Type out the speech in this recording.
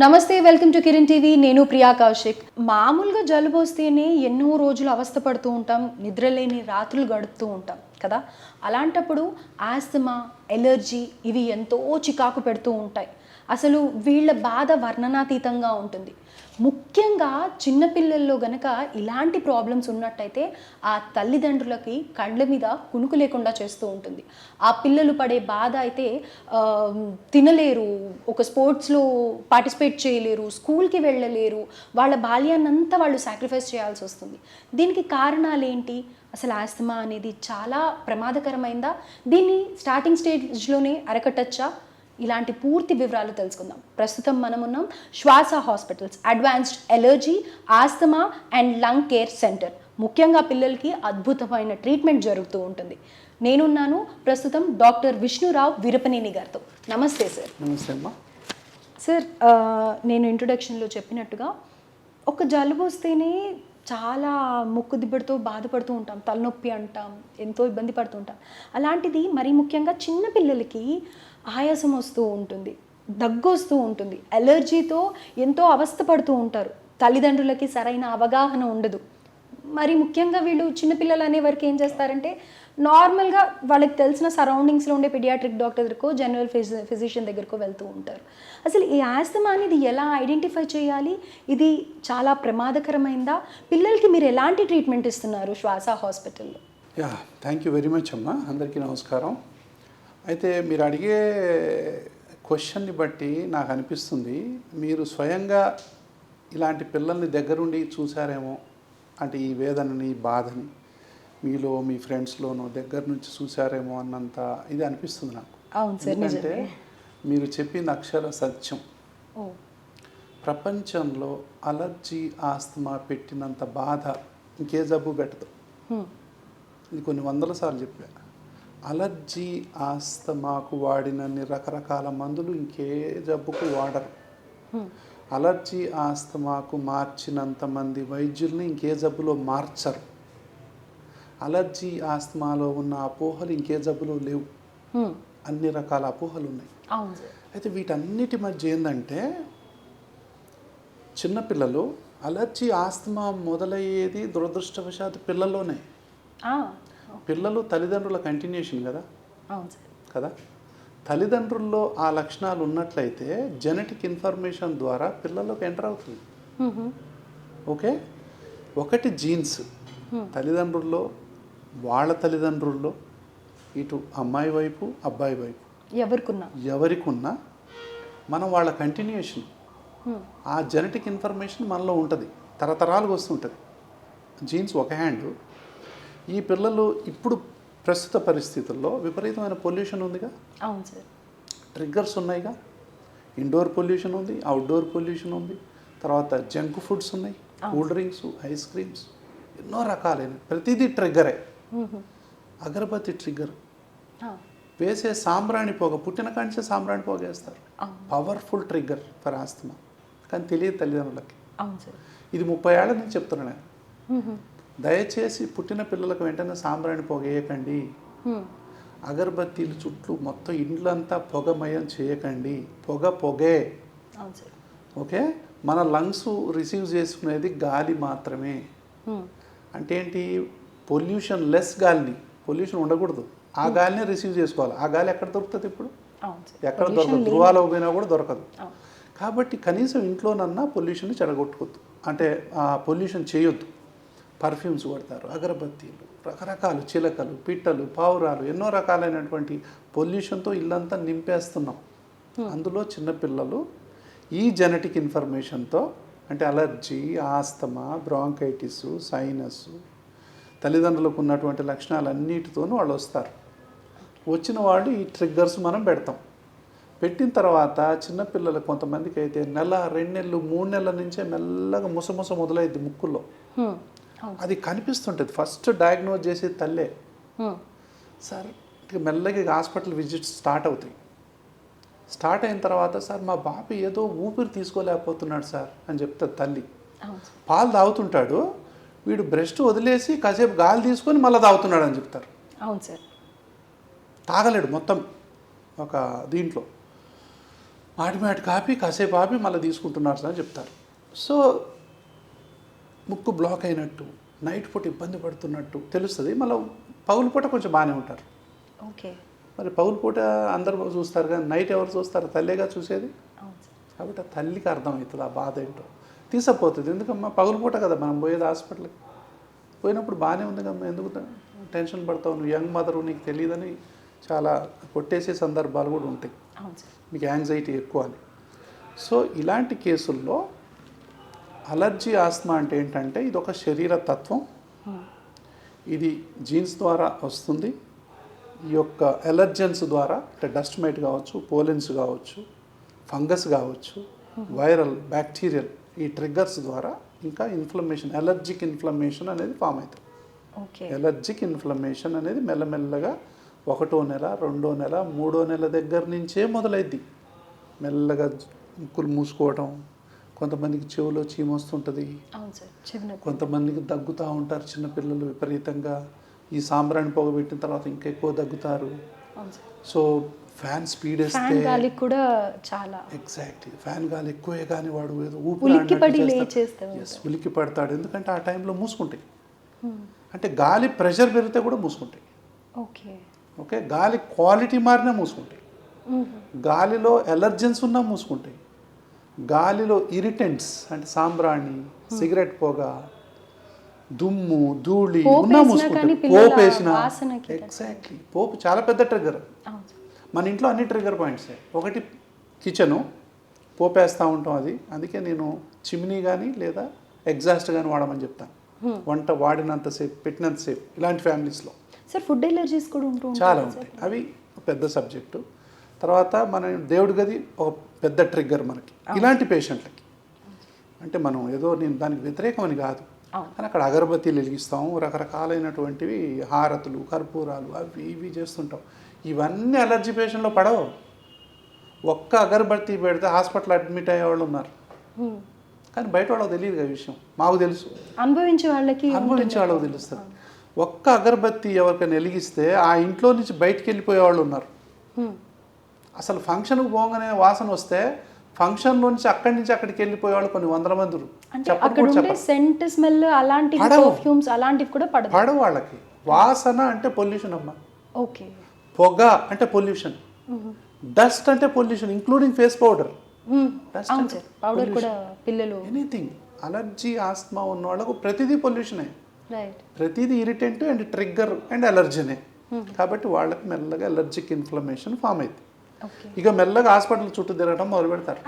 నమస్తే welcome to Kiran TV. నేను ప్రియా కౌశిక్. మామూలుగా జలుబు వస్తేనే ఎన్నో రోజులు అవస్థ పడుతూ ఉంటాం నిద్రలేని రాత్రులు గడుపుతూ ఉంటాం. కదా? అలాంటప్పుడు ఆస్తమా ఎలర్జీ ఇవి ఎంతో చికాకు పెడుతూ ఉంటాయి. అసలు వీళ్ళ బాధ వర్ణనాతీతంగా ఉంటుంది. ముఖ్యంగా చిన్నపిల్లల్లో గనక ఇలాంటి ప్రాబ్లమ్స్ ఉన్నట్టయితే ఆ తల్లిదండ్రులకి కళ్ళ మీద కునుకు లేకుండా చేస్తూ ఉంటుంది. ఆ పిల్లలు పడే బాధ అయితే తినలేరు ఒక స్పోర్ట్స్లో పార్టిసిపేట్ చేయలేరు స్కూల్కి వెళ్ళలేరు వాళ్ళ బాల్యాన్నంతా వాళ్ళు సాక్రిఫైస్ చేయాల్సి వస్తుంది. దీనికి కారణాలు ఏంటి అసలు ఆస్తమా అనేది చాలా ప్రమాదకరమైందా? దీన్ని స్టార్టింగ్ స్టేజ్లోనే అరకట్టచ్చా? ఇలాంటి పూర్తి వివరాలు తెలుసుకుందాం. ప్రస్తుతం మనం ఉన్నాం Swasa hospitals advanced allergy asthma and lung care centre. ముఖ్యంగా పిల్లలకి అద్భుతమైన ట్రీట్మెంట్ జరుగుతూ ఉంటుంది. నేనున్నాను ప్రస్తుతం డాక్టర్ విష్ణురావు వీరపనేని గారితో. నమస్తే సార్. నమస్తే అమ్మా. సార్ నేను ఇంట్రొడక్షన్లో చెప్పినట్టుగా ఒక జలుబు వస్తేనే చాలా ముక్కు దిబ్బడితో బాధపడుతూ ఉంటాం తలనొప్పి అంటాం ఎంతో ఇబ్బంది పడుతూ ఉంటాం. అలాంటిది మరీ ముఖ్యంగా చిన్న పిల్లలకి ఆయాసం వస్తూ ఉంటుంది దగ్గు వస్తూ ఉంటుంది అలర్జీతో ఎంతో అవస్థ పడుతూ ఉంటారు. తల్లిదండ్రులకి సరైన అవగాహన ఉండదు. మరి ముఖ్యంగా వీళ్ళు చిన్నపిల్లలు అనే వరకు ఏం చేస్తారంటే నార్మల్గా వాళ్ళకి తెలిసిన సరౌండింగ్స్లో ఉండే పిడియాట్రిక్ డాక్టర్ దగ్గరకో జనరల్ ఫిజి ఫిజిషియన్ దగ్గరకో వెళ్తూ ఉంటారు. అసలు ఈ ఆస్తమా అనేది ఎలా ఐడెంటిఫై చేయాలి? ఇది చాలా ప్రమాదకరమైందా? పిల్లలకి మీరు ఎలాంటి ట్రీట్మెంట్ ఇస్తున్నారు శ్వాస హాస్పిటల్లో? Yeah thank you very much అమ్మా. అందరికీ నమస్కారం. అయితే మీరు అడిగే క్వశ్చన్ని బట్టి నాకు అనిపిస్తుంది మీరు స్వయంగా ఇలాంటి పిల్లల్ని దగ్గరుండి చూసారేమో అంటే ఈ వేదనని బాధని మీలో మీ ఫ్రెండ్స్లోనో దగ్గర నుంచి చూసారేమో అన్నంత ఇది అనిపిస్తుంది నాకు. ఎందుకంటే మీరు చెప్పిన అక్షర సత్యం. ప్రపంచంలో అలర్జీ ఆస్తమా పెట్టినంత బాధ ఇంకే జబ్బు పెట్టదు. ఇది కొన్ని వందల సార్లు చెప్పా. అలర్జీ ఆస్తమాకు వాడినన్ని రకరకాల మందులు ఇంకే జబ్బుకు వాడరు. అలర్జీ ఆస్తమాకు మార్చినంత మంది వైద్యుల్ని ఇంకే జబ్బులో మార్చరు. అలర్జీ ఆస్తమాలో ఉన్న అపోహలు ఇంకే జబ్బులో లేవు. అన్ని రకాల అపోహలు ఉన్నాయి అయితే వీటన్నిటి మధ్య ఏంటంటే చిన్నపిల్లలు అలర్జీ ఆస్తమా మొదలయ్యేది దురదృష్టవశాత్తు పిల్లల్లోనే. పిల్లలు తల్లిదండ్రుల కంటిన్యూషన్ కదా? కదా? తల్లిదండ్రుల్లో ఆ లక్షణాలు ఉన్నట్లయితే జెనెటిక్ ఇన్ఫర్మేషన్ ద్వారా పిల్లల్లోకి ఎంటర్ అవుతుంది. ఓకే? ఒకటి జీన్స్ తల్లిదండ్రుల్లో వాళ్ళ తల్లిదండ్రుల్లో ఇటు అమ్మాయి వైపు అబ్బాయి వైపు. ఎవరికున్నా. ఎవరికున్నా మనం వాళ్ళ కంటిన్యూషన్. ఆ జెనెటిక్ ఇన్ఫర్మేషన్ మనలో ఉంటుంది. తరతరాలుగా వస్తుంటుంది. జీన్స్ ఒక హ్యాండ్ ఈ పిల్లలు ఇప్పుడు ప్రస్తుత పరిస్థితుల్లో విపరీతమైన పొల్యూషన్ ఉందిగా? అవును సార్. ట్రిగ్గర్స్ ఉన్నాయిగా? ఇండోర్ పొల్యూషన్ ఉంది అవుట్డోర్ పొల్యూషన్ ఉంది తర్వాత జంక్ ఫుడ్స్ ఉన్నాయి కూల్ డ్రింక్స్ ఐస్ క్రీమ్స్ ఎన్నో రకాలైన ప్రతిదీ ట్రిగ్గరే. అగరబత్తి ట్రిగ్గర్. వేసే సాంబ్రాణి పొగ పుట్టిన కాంచే సాంబ్రాణి పొగ వేస్తారు. Powerful trigger for asthma. కానీ తెలియదు తల్లిదండ్రులకి. ఇది ముప్పై ఏళ్ళ నుంచి చెప్తున్నాను నేను. దయచేసి పుట్టిన పిల్లలకు వెంటనే సాంబ్రాణి పొగ వేయకండి. అగరబత్తీలు చుట్టూ మొత్తం ఇండ్లంతా పొగమయం చేయకండి. పొగ పొగే. ఓకే? మన లంగ్స్ రిసీవ్ చేసుకునేది గాలి మాత్రమే. అంటే ఏంటి? పొల్యూషన్ లెస్ గాలిని. పొల్యూషన్ ఉండకూడదు. ఆ గాలిని రిసీవ్ చేసుకోవాలి. ఆ గాలి ఎక్కడ దొరుకుతుంది ఇప్పుడు? ఎక్కడ దొరకదు? ధృవాలో పోయినా కూడా దొరకదు. కాబట్టి కనీసం ఇంట్లోనన్నా పొల్యూషన్ చెడగొట్టుకోవద్దు. అంటే ఆ పొల్యూషన్ చేయొద్దు. పర్ఫ్యూమ్స్ కొడతారు అగరబత్తీలు రకరకాలు చిలకలు పిట్టలు పావురాలు ఎన్నో రకాలైనటువంటి పొల్యూషన్తో ఇల్లంతా నింపేస్తున్నాం. అందులో చిన్నపిల్లలు ఈ జెనెటిక్ ఇన్ఫర్మేషన్తో అంటే అలర్జీ ఆస్తమా బ్రాంకైటిస్ సైనస్ తల్లిదండ్రులకు ఉన్నటువంటి లక్షణాలన్నిటితోనూ వాళ్ళు వస్తారు. వచ్చిన వాళ్ళు ఈ ట్రిగ్గర్స్ మనం పెడతాం. పెట్టిన తర్వాత చిన్నపిల్లలు కొంతమందికి అయితే నెల రెండు నెలలు మూడు నెలల నుంచే మెల్లగా ముసముస మొదలైద్ది ముక్కుల్లో. అవును అది కనిపిస్తుంటుంది. ఫస్ట్ డయాగ్నోజ్ చేసే తల్లే. సార్ ఇక మెల్లగా హాస్పిటల్ విజిట్స్ స్టార్ట్ అవుతాయి. స్టార్ట్ అయిన తర్వాత సార్ మా బాబు ఏదో ఊపిరి తీసుకోలేకపోతున్నాడు సార్ అని చెప్తుంది తల్లి. పాలు తాగుతుంటాడు. వీడు బ్రెస్ట్ వదిలేసి కాసేపు గాలి తీసుకొని మళ్ళీ తాగుతున్నాడు అని చెప్తారు. అవును సార్. తాగలేడు మొత్తం ఒక దీంట్లో. ఆటోమేటిక్ ఆపి కాసేపు ఆపి మళ్ళీ తీసుకుంటున్నారు సార్ అని చెప్తారు. సో ముక్కు బ్లాక్ అయినట్టు నైట్ పూట ఇబ్బంది పడుతున్నట్టు తెలుస్తుంది. మళ్ళీ పగులు పూట కొంచెం బాగానే ఉంటారు. ఓకే. మరి పగులు పూట అందరూ చూస్తారు కానీ నైట్ ఎవరు చూస్తారు? తల్లేగా చూసేది? కాబట్టి ఆ తల్లికి అర్థమవుతుంది ఆ బాధ ఏంటో. తీసుకుపోతుంది ఎందుకమ్మా? పగులు పూట కదా మనం పోయేది హాస్పిటల్కి. పోయినప్పుడు బాగానే ఉంది కమ్మా? ఎందుకు టెన్షన్ పడతావు? నువ్వు యంగ్ మదరు నీకు తెలియదని చాలా కొట్టేసే సందర్భాలు కూడా ఉంటాయి. మీకు యాంగ్జైటీ ఎక్కువ అని. సో ఇలాంటి కేసుల్లో అలర్జీ ఆస్మా అంటే ఏంటంటే ఇది ఒక శరీర తత్వం. ఇది జీన్స్ ద్వారా వస్తుంది. ఈ యొక్క ఎలర్జెన్స్ ద్వారా అంటే డస్ట్ మైట్ కావచ్చు పోలెన్స్ కావచ్చు ఫంగస్ కావచ్చు వైరల్ బ్యాక్టీరియల్ ఈ ట్రిగ్గర్స్ ద్వారా ఇంకా ఇన్ఫ్లమేషన్ ఎలర్జిక్ ఇన్ఫ్లమేషన్ అనేది ఫామ్ అవుతుంది ఓకే. ఎలర్జిక్ ఇన్ఫ్లమేషన్ అనేది మెల్లమెల్లగా ఒకటో నెల రెండో నెల మూడో నెల దగ్గర నుంచే మొదలైద్ది. మెల్లగా ముక్కులు మూసుకోవటం కొంతమందికి చెవులో చీమ వస్తుంటుంది. కొంతమందికి దగ్గుతూ ఉంటారు చిన్నపిల్లలు విపరీతంగా. ఈ సాంబ్రాణి పొగ పెట్టిన తర్వాత ఇంకా ఎక్కువ దగ్గుతారు. సో ఫ్యాన్ స్పీడ్ వేస్తే ఫ్యాన్ కూడా చాలా. ఎగ్జాక్ట్లీ ఫ్యాన్ గాలి ఎక్కువే కానీ వాడు ఉలిక్కి పడతాడు ఎందుకంటే ఆ టైంలో మూసుకుంటాయి. అంటే గాలి ప్రెషర్ పెరిగితే కూడా మూసుకుంటాయి. ఓకే. ఓకే గాలి క్వాలిటీ మారినా మూసుకుంటాయి. గాలిలో ఎలర్జెన్స్ ఉన్నా మూసుకుంటాయి. గాలిలో ఇరిటెంట్స్ అంటే సాంబ్రాణి సిగరెట్ పొగ దుమ్ము ధూళి పోపు ఉన్నా వేసినా మూసుకుంటాయి కానీ పిల్లల పోపు వేసిన వాసనకి ఎగ్జాక్ట్లీ పోపు చాలా పెద్ద ట్రిగ్గర్ మన ఇంట్లో అన్ని ట్రిగ్గర్ పాయింట్సే ఒకటి కిచెను పోపేస్తూ ఉంటాం అది. అందుకే నేను చిమ్నీ కానీ లేదా ఎగ్జాస్ట్ కానీ వాడమని చెప్తాను వంట వాడినంతసేపు పెట్టినంతసేపు ఇలాంటి ఫ్యామిలీస్లో సార్ ఫుడ్ ఎలర్జీస్ కూడా ఉంటూ ఉంటాయి చాలా ఉంటాయి. అవి పెద్ద సబ్జెక్టు తర్వాత మన దేవుడి గది ఒక పెద్ద ట్రిగ్గర్ మనకి. ఇలాంటి పేషెంట్లకి అంటే మనం ఏదో నేను దానికి వ్యతిరేకమని కాదు. కానీ అక్కడ అగరబత్తీలు వెలిగిస్తాము రకరకాలైనటువంటివి హారతులు కర్పూరాలు అవి ఇవి చేస్తుంటాం. ఇవన్నీ అలర్జీ పేషెంట్లో పడవు. ఒక్క అగరబత్తి పెడితే హాస్పిటల్ అడ్మిట్ అయ్యే వాళ్ళు ఉన్నారు. కానీ బయట వాళ్ళకి తెలియదు ఈ విషయం. మాకు తెలుసు. అనుభవించే వాళ్ళకి అనుభవించే వాళ్ళకి తెలుస్తుంది. ఒక్క అగరబత్తి ఎవరికైనా వెలిగిస్తే ఆ ఇంట్లో నుంచి బయటికి వెళ్ళిపోయే వాళ్ళు ఉన్నారు. అసలు ఫంక్షన్కి పోగానే వాసన వస్తే ఫంక్షన్ నుంచి అక్కడి నుంచి అక్కడికి వెళ్ళిపోయే వాళ్ళు కొన్ని వందల మంది. అంటే. సెంట్ స్మెల్ పడవు. పర్ఫ్యూమ్స్ అలాంటివి కూడా పడదు. పడవు వాళ్ళకి. వాసన అంటే పొల్యూషన్ అమ్మా. ఓకే. పొగ అంటే పొల్యూషన్ డస్ట్ అంటే pollution including face powder powder కూడా పిల్లలు ఎనీథింగ్ అలర్జీ ఆస్మా ఉన్న వాళ్ళకు ప్రతిదీ పొల్యూషనే ప్రతిదీ ఇరిటెంట్ అండ్ ట్రిగ్గర్ అండ్ అలర్జీనే కాబట్టి వాళ్ళకి మెల్లగా అలర్జిక్ ఇన్ఫ్లమేషన్ ఫామ్ ఓకే ఇక మెల్లగా హాస్పిటల్ చుట్టూ తిరగడం మొదలు పెడతారు